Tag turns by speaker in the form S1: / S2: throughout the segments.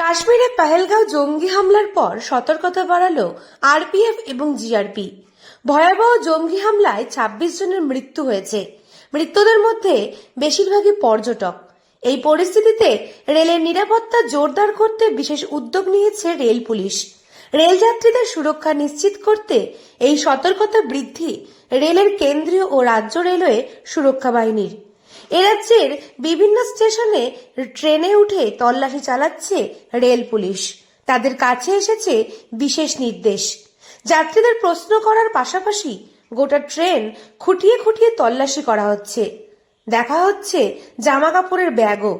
S1: কাশ্মীরে পাহেলগাঁও জঙ্গি হামলার পর সতর্কতা বাড়ালো আরপিএফ এবং জিআরপি। ভয়াবহ জঙ্গি হামলায় ২৬ জনের মৃত্যু হয়েছে। মৃত্যুদের মধ্যে বেশিরভাগই পর্যটক। এই পরিস্থিতিতে রেলের নিরাপত্তা জোরদার করতে বিশেষ উদ্যোগ নিয়েছে রেল পুলিশ। রেলযাত্রীদের সুরক্ষা নিশ্চিত করতে এই সতর্কতা বৃদ্ধি রেলের কেন্দ্রীয় ও রাজ্য রেলওয়ে সুরক্ষা বাহিনীর। এ রাজ্যের বিভিন্ন স্টেশনে ট্রেনে উঠে তল্লাশি চালাচ্ছে রেল পুলিশ। তাদের কাছে এসেছে বিশেষ নির্দেশ। যাত্রীদের প্রশ্ন করার পাশাপাশি গোটা ট্রেন খুঁটিয়ে খুঁটিয়ে তল্লাশি করা হচ্ছে। দেখা হচ্ছে জামা কাপড়ের ব্যাগও।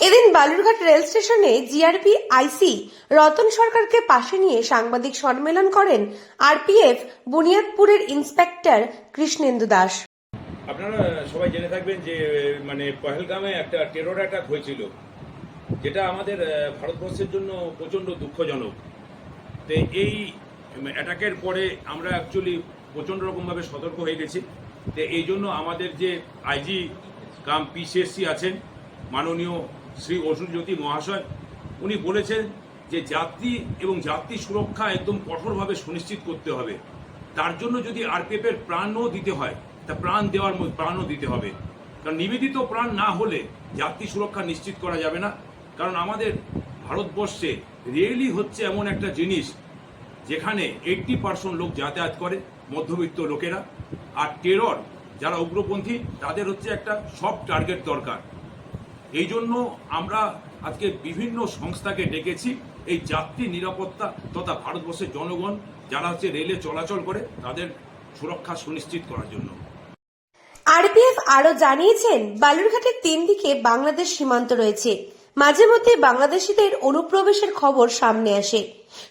S1: এদিন বালুরঘাট রেল স্টেশনে জিআরপি আইসি রতন সরকারকে পাশে নিয়ে সাংবাদিক সম্মেলন করেন আরপিএফ বুনিয়াদপুরের ইন্সপেক্টর কৃষ্ণেন্দু দাস।
S2: আপনারা সবাই জেনে থাকবেন যে মানে পহেলগামে একটা টেরর অ্যাটাক হয়েছিল, যেটা আমাদের ভারতবর্ষের জন্য প্রচণ্ড দুঃখজনক। তো এই অ্যাটাকের পরে আমরা অ্যাকচুয়ালি প্রচণ্ড রকমভাবে সতর্ক হয়ে গেছি। তো এই জন্য আমাদের যে আইজি কাম পিসিএসসি আছেন, মাননীয় শ্রী অসুরজ্যোতি মহাশয়, উনি বলেছেন যে যাত্রী এবং যাত্রী সুরক্ষা একদম কঠোরভাবে সুনিশ্চিত করতে হবে। তার জন্য যদি আরপিএফ এর প্রাণও দিতে হয় তা প্রাণ দেওয়ার প্রাণও দিতে হবে। কারণ নিবেদিত প্রাণ না হলে যাত্রী সুরক্ষা নিশ্চিত করা যাবে না। কারণ আমাদের ভারতবর্ষে রেলই হচ্ছে এমন একটা জিনিস যেখানে এইটটি পার্সেন্ট লোক যাতায়াত করে, মধ্যবিত্ত লোকেরা। আর টেরর যারা উগ্রপন্থী, তাদের হচ্ছে একটা সব টার্গেট দরকার। এই জন্য আমরা আজকে বিভিন্ন সংস্থাকে ডেকেছি এই যাত্রী নিরাপত্তা তথা ভারতবর্ষের জনগণ, যারা হচ্ছে রেলে চলাচল করে, তাদের সুরক্ষা সুনিশ্চিত করার জন্য।
S1: আরপিএফ আরও জানিয়েছেন, বালুরঘাটের তিন দিকে বাংলাদেশ সীমান্ত রয়েছে। মাঝে মধ্যে বাংলাদেশিদের অনুপ্রবেশের খবর সামনে আসে।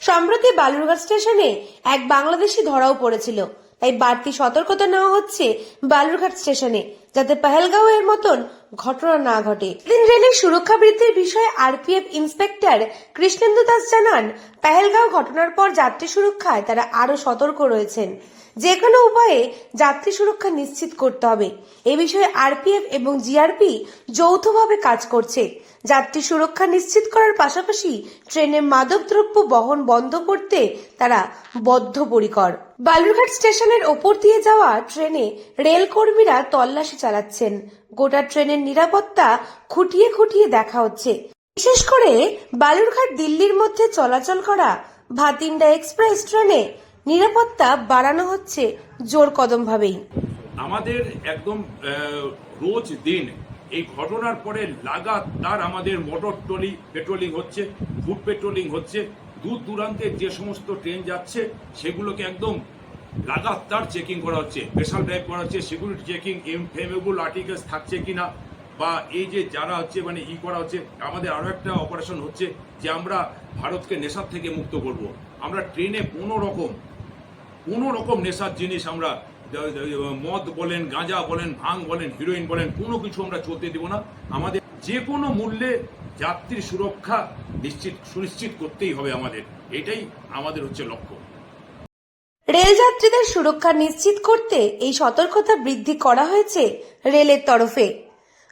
S1: সম্প্রতি বালুরঘাট স্টেশনে এক বাংলাদেশি ধরাও পড়েছিল। তাই বাড়তি সতর্কতা নেওয়া হচ্ছে বালুরঘাট স্টেশনে। যাতে পেহেলগাঁও এর মতন ঘটনা না ঘটে। দিন রেলের সুরক্ষা বৃদ্ধির বিষয়ে আরপিএফ ইন্সপেক্টর কৃষ্ণেন্দু দাস জানান, পেহেলগাঁও ঘটনার পর যাত্রী সুরক্ষায় তারা আরও সতর্ক রয়েছেন। যে কোনো উপায়ে যাত্রী সুরক্ষা নিশ্চিত করতে হবে। এ বিষয়ে আরপিএফ এবং জিআরপি যৌথভাবে কাজ করছে। যাত্রী সুরক্ষা নিশ্চিত করার পাশাপাশি ট্রেনে মাদকদ্রব্য বহন বন্ধ করতে তারা বদ্ধপরিকর। বালুরঘাট স্টেশনের ওপর দিয়ে যাওয়া ট্রেনে রেল কর্মীরা তল্লাশি চালাচ্ছেন। গোটা ট্রেনের নিরাপত্তা খুঁটিয়ে খুঁটিয়ে দেখা হচ্ছে। বিশেষ করে বালুরঘাট দিল্লির মধ্যে চলাচল করা ভাতিন্ডা এক্সপ্রেস ট্রেনে নিরাপত্তা বাড়ানো হচ্ছে জোর কদম ভাবেই
S2: আমাদের একদম রোজ দিন এই ঘটনার পরে লাগাতার আমাদের মোটর ট্রলি পেট্রোলিং হচ্ছে, ফুড পেট্রোলিং হচ্ছে, দূর দূরান্তের যে সমস্ত ট্রেন যাচ্ছে, সেগুলোকে একদম লাগাতার চেকিং করা হচ্ছে। স্পেশাল ড্রাইভ করা হচ্ছে সিকিউরিটি চেকিং ইনফ্লেমেবল আর্টিকেলস থাকছে কিনা, বা এই যে যারা হচ্ছে মানে ই করা হচ্ছে, আমাদের আরও একটা অপারেশন হচ্ছে যে আমরা ভারতকে নেশার থেকে মুক্ত করব। আমরা ট্রেনে কোনো রকম কোনো রকম নেশার জিনিস আমরা মদ বলেন, গাঁজা বলেন, ভাং বলেন হিরোইন বলেন, কোনো কিছু আমরা চলতে দেব না। আমাদের যে কোনো মূল্যে যাত্রীর সুরক্ষা নিশ্চিত, সুনিশ্চিত করতেই হবে আমাদের। এটাই আমাদের হচ্ছে লক্ষ্য।
S1: রেলযাত্রীদের সুরক্ষা নিশ্চিত করতে এই সতর্কতা বৃদ্ধি করা হয়েছে রেলের তরফে।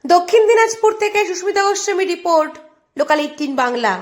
S1: দক্ষিণ দিনাজপুর থেকে Susmita Goswami report, local eighteen Bangla.